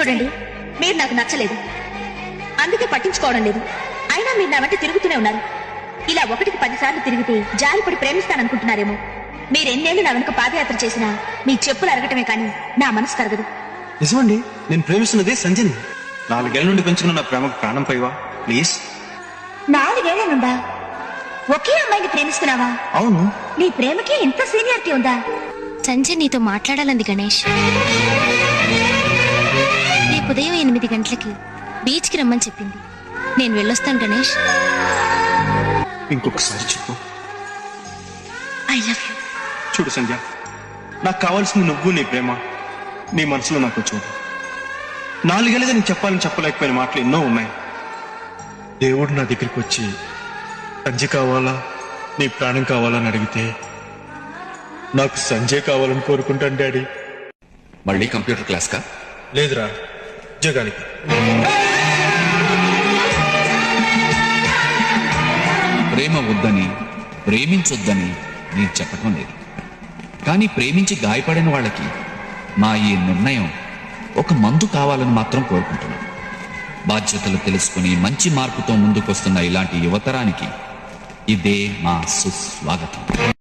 చూడండి మీరు నాకు నచ్చలేదు. అందుకే పట్టించుకోవడం లేదు. అయినా మీరు నా వెంట తిరుగుతూనే ఉన్నారు. ఇలా ఒకటికి పదిసార్లు తిరిగితే జారిపడి ప్రేమిస్తాననుకుంటున్నారేమో. మీరు ఎన్నేళ్ళు నా వెనుక పాదయాత్ర చేసినా మీ చెప్పులు అరగటమే కానీ నా మనసు కరగదు. నిజమండి నేను ప్రేమిస్తున్నది సంజని. నాలుగేళ్ళ నుండి పెంచుకున్న నా ప్రేమకు ప్రాణం పైవా ప్లీజ్. నాలుగేళ్ళ నుండా? ఒకే అమ్మాయిని ప్రేమిస్తున్నావా? అవును. నీ ప్రేమకి ఇంత సీనియారిటీ ఉందా? సంజయ్ నీతో మాట్లాడాలంది గణేష్. గంటలకి బీచ్కి రమ్మని చెప్పింది. నేను వెళ్ళొస్తాను గణేష్. ఇంకొకసారి చెప్పు. I love you. చూడు సంధ్య నాకు కావాల్సింది నువ్వు నీ ప్రేమ నీ మనసులో నాకు చూడు నాలుగేళ్ళగా నేను చెప్పాలని చెప్పలేకపోయిన మాటలు ఎన్నో ఉన్నాయి. దేవుడు నా దగ్గరికి వచ్చి సంజయ్ కావాలా నీ ప్రాణం కావాలా అని అడిగితే నాకు సంజయ్ కావాలని కోరుకుంటాను డాడీ. మళ్ళీ కంప్యూటర్ క్లాస్ కా లేదురా. ఉద్యోగానికి. ప్రేమ వద్దని ప్రేమించొద్దని నేను చెప్పటం లేదు. కానీ ప్రేమించి గాయపడిన వాళ్ళకి మా ఈ నిర్ణయం ఒక మందు కావాలని మాత్రం కోరుకుంటున్నాను. బాధ్యతలు తెలుసుకుని మంచి మార్పుతో ముందుకొస్తున్న ఇలాంటి యువతరానికి ఇదే మా సుస్వాగతం.